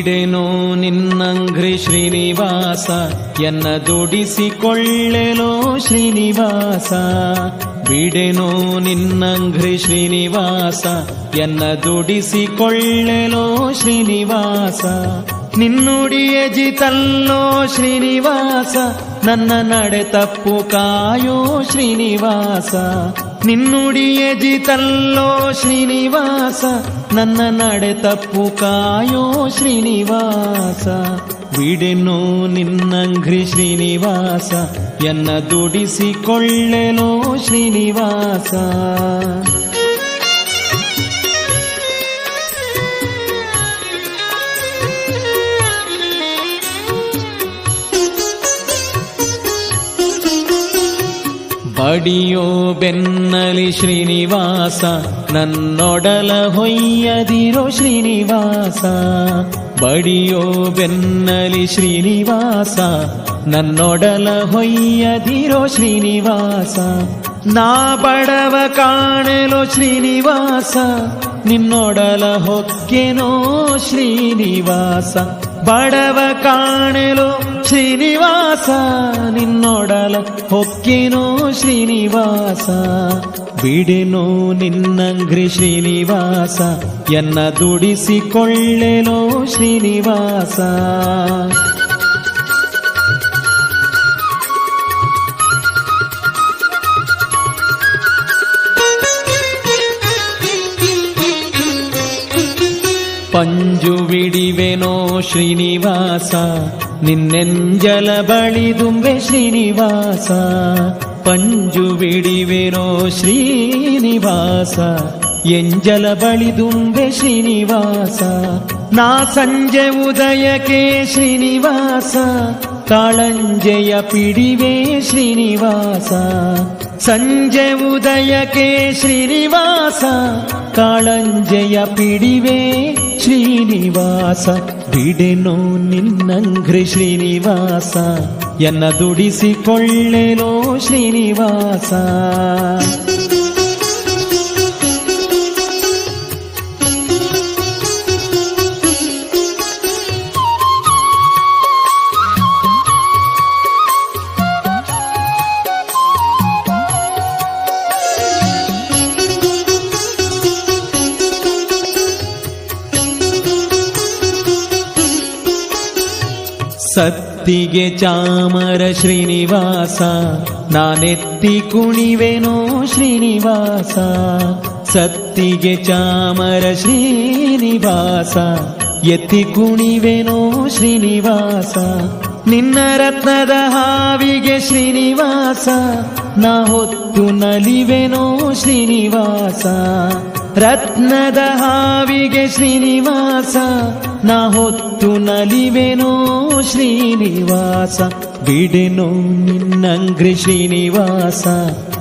ಬಿಡೆನೋ ನಿನ್ನಂಘ್ರಿ ಶ್ರೀನಿವಾಸ ಎನ್ನ ದುಡಿಸಿಕೊಳ್ಳೆನೋ ಶ್ರೀನಿವಾಸ. ಬಿಡೆನೋ ನಿನ್ನಂಘ್ರಿ ಶ್ರೀನಿವಾಸ ಎನ್ನ ದುಡಿಸಿಕೊಳ್ಳೆನೋ ಶ್ರೀನಿವಾಸ. ನಿನ್ನುಡಿಯ ಜಿತಲ್ಲೋ ಶ್ರೀನಿವಾಸ, ನನ್ನ ನಡೆ ತಪ್ಪು ಕಾಯೋ ಶ್ರೀನಿವಾಸ. ನಿನ್ನುಡಿಯಜಿ ಜಿತಲ್ಲೋ ಶ್ರೀನಿವಾಸ, ನನ್ನ ನಡೆ ತಪ್ಪು ಕಾಯೋ ಶ್ರೀನಿವಾಸ. ಬಿಡೆನು ನಿನ್ನಂಘ್ರಿ ಶ್ರೀನಿವಾಸ, ಎನ್ನ ದುಡಿಸಿಕೊಳ್ಳೆನೋ ಶ್ರೀನಿವಾಸ. ಬಡಿಯೋ ಬೆನ್ನಲಿ ಶ್ರೀನಿವಾಸ, ನನ್ನೊಡಲ ಹೊಯ್ಯದಿರೋ ಶ್ರೀನಿವಾಸ. ಬಡಿಯೋ ಬೆನ್ನಲಿ ಶ್ರೀನಿವಾಸ, ನನ್ನೊಡಲ ಹೊಯ್ಯದಿರೋ ಶ್ರೀನಿವಾಸ. ನಾ ಬಡವ ಕಾಣಲೋ ಶ್ರೀನಿವಾಸ, ನಿನ್ನೊಡಲ ಹೊಕ್ಕೆನೋ ಶ್ರೀನಿವಾಸ. ಬಡವ ಕಾಣಲೋ ಶ್ರೀನಿವಾಸ. ಹೊಕ್ಕಿನೋ ಶ್ರೀನಿವಾಸ ಬಿಡೆನೋ ನಿನ್ನಂಗ್ರಿ ಶ್ರೀನಿವಾಸ ಎನ್ನ ದುಡಿಸಿಕೊಳ್ಳೆನೋ ಶ್ರೀನಿವಾಸ. ಪಂಜು ಬಿಡಿವೆನೋ ಶ್ರೀನಿವಾಸ ನಿನ್ನೆಂಜಲ ಬಳಿದುಂಬೆ ಶ್ರೀನಿವಾಸ ಪಂಜು ಬಿಡಿವೆನೋ ಶ್ರೀನಿವಾಸ ಎಂಜಲ ಬಳಿದುಂಬೆ ಶ್ರೀನಿವಾಸ ನಾ ಸಂಜೆ ಉದಯಕ್ಕೆ ಶ್ರೀನಿವಾಸ ಕಾಳಂಜೆಯ ಪಿಡಿವೆ ಶ್ರೀನಿವಾಸ ಸಂಜೆ ಉದಯಕ್ಕೆ ಶ್ರೀನಿವಾಸ ಕಾಳಂಜೆಯ ಪಿಡಿವೆ ಶ್ರೀನಿವಾಸ. ಬಿಡೆನೋ ನಿನ್ನಂಘ್ರಿ ಶ್ರೀನಿವಾಸ ಎನ್ನ ದುಡಿಸಿಕೊಳ್ಳೆನೋ ಶ್ರೀನಿವಾಸ. ಸತ್ತಿಗೆ ಚಾಮರ ಶ್ರೀನಿವಾಸ, ನಾನೆತ್ತಿ ಕುಣಿವೆನೋ ಶ್ರೀನಿವಾಸ. ಸತ್ತಿಗೆ ಚಾಮರ ಶ್ರೀನಿವಾಸ, ಎತ್ತಿ ಕುಣಿವೆನೋ ಶ್ರೀನಿವಾಸ. ನಿನ್ನ ರತ್ನದ ಹಾವಿಗೆ ಶ್ರೀನಿವಾಸ, ನಾ ಹೊತ್ತು ನಲಿವೆನೋ ಶ್ರೀನಿವಾಸ. ರತ್ನದ ಹಾವಿಗೆ ಶ್ರೀನಿವಾಸ ನಾ ಹೊತ್ತು ನಲಿವೆನೋ ಶ್ರೀನಿವಾಸ. ಬಿಡೆನೋ ನಿನ್ನಂಗ್ರಿ ಶ್ರೀನಿವಾಸ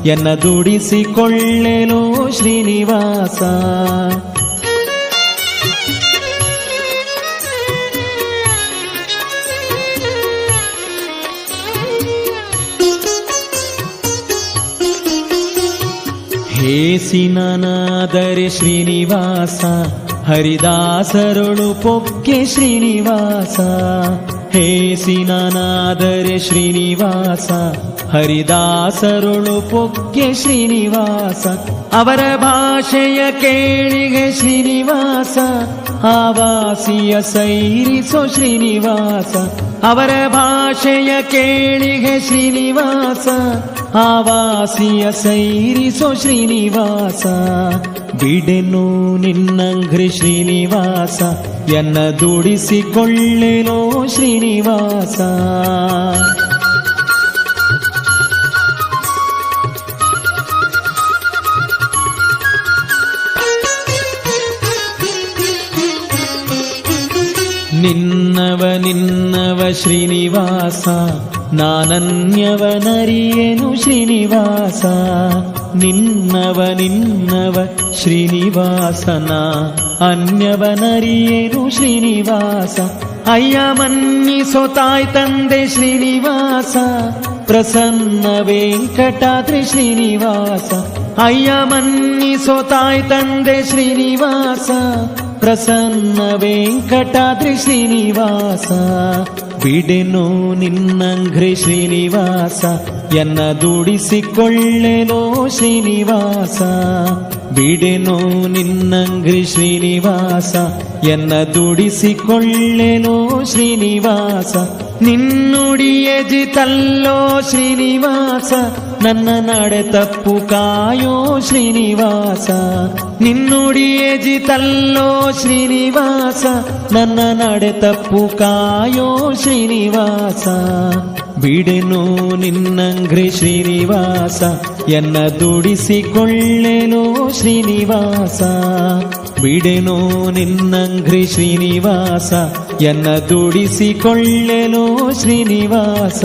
ಎನ್ನ ದುಡಿಸಿಕೊಳ್ಳೆನೋ ಶ್ರೀನಿವಾಸ. ಹೇಸಿನನಾದರೆ ಶ್ರೀನಿವಾಸ, ಹರಿದಾಸರುಳು ಪೊಕ್ಕೆ ಶ್ರೀನಿವಾಸ. ಹೇಸಿನನಾದರೆ ಶ್ರೀನಿವಾಸ, ಹರಿದಾಸರುಳು ಪೊಕ್ಕೆ ಶ್ರೀನಿವಾಸ. ಅವರ ಭಾಷೆಯ ಕೇಳಿಗೆ ಶ್ರೀನಿವಾಸ, ಆವಾಸಿಯ ಸೈರಿಸೋ ಶ್ರೀನಿವಾಸ. ಅವರ ಭಾಷೆಯ ಕೇಳಿಗೆ ಶ್ರೀನಿವಾಸ. ಆವಾಸಿಯ ಸೈರಿಸೋ ಶ್ರೀನಿವಾಸ ಬಿಡೆನು ನಿನ್ನಂಘ್ರಿ ಶ್ರೀನಿವಾಸ ಎನ್ನ ದುಡಿಸಿಕೊಳ್ಳೆನೋ ಶ್ರೀನಿವಾಸ. ನಿನ್ನವ ನಿನ್ನವ ಶ್ರೀನಿವಾಸ ನಾನನ್ಯವನರಿಯೇನು ಶ್ರೀನಿವಾಸ ನಿನ್ನವ ನಿನ್ನವ ಶ್ರೀನಿವಾಸನ ಅನ್ಯವನರಿಯೇನು ಶ್ರೀನಿವಾಸ ಅಯ್ಯ ಮನ್ನಿಸೋ ತಾಯ್ ತಂದೆ ಶ್ರೀನಿವಾಸ ಪ್ರಸನ್ನ ವೆಂಕಟಾದ್ರಿ ಶ್ರೀನಿವಾಸ ಅಯ್ಯ ಮನ್ನಿಸೋ ತಾಯ್ ತಂದೆ ಶ್ರೀನಿವಾಸ ಪ್ರಸನ್ನ ವೆಂಕಟಾದ್ರಿ ಶ್ರೀನಿವಾಸ ಬಿಡೆನು ನಿನ್ನಂಘ್ರಿ ಶ್ರೀನಿವಾಸ ಎನ್ನ ದುಡಿಸಿಕೊಳ್ಳೆನೋ ಶ್ರೀನಿವಾಸ. ಬಿಡೆನು ನಿನ್ನಂಗ್ರಿ ಶ್ರೀನಿವಾಸ, ಎನ್ನ ದುಡಿಸಿಕೊಳ್ಳೆನೋ ಶ್ರೀನಿವಾಸ. ನಿನ್ನುಡಿಯ ಜಿತಲ್ಲೋ ಶ್ರೀನಿವಾಸ, ನನ್ನ ನಡೆ ತಪ್ಪು ಕಾಯೋ ಶ್ರೀನಿವಾಸ. ನಿನ್ನುಡಿಯ ಜಿತಲ್ಲೋ ಶ್ರೀನಿವಾಸ, ನನ್ನ ನಡೆ ತಪ್ಪು ಕಾಯೋ ಶ್ರೀನಿವಾಸ. ಬಿಡೆನು ನಿನ್ನಂಗ್ರಿ ಶ್ರೀನಿವಾಸ ಎನ್ನ ದುಡಿಸಿಕೊಳ್ಳೆನು ಶ್ರೀನಿವಾಸ. ಬಿಡೆನು ನಿನ್ನಂಗ್ರಿ ಶ್ರೀನಿವಾಸ ಎನ್ನ ದುಡಿಸಿಕೊಳ್ಳೆನು ಶ್ರೀನಿವಾಸ.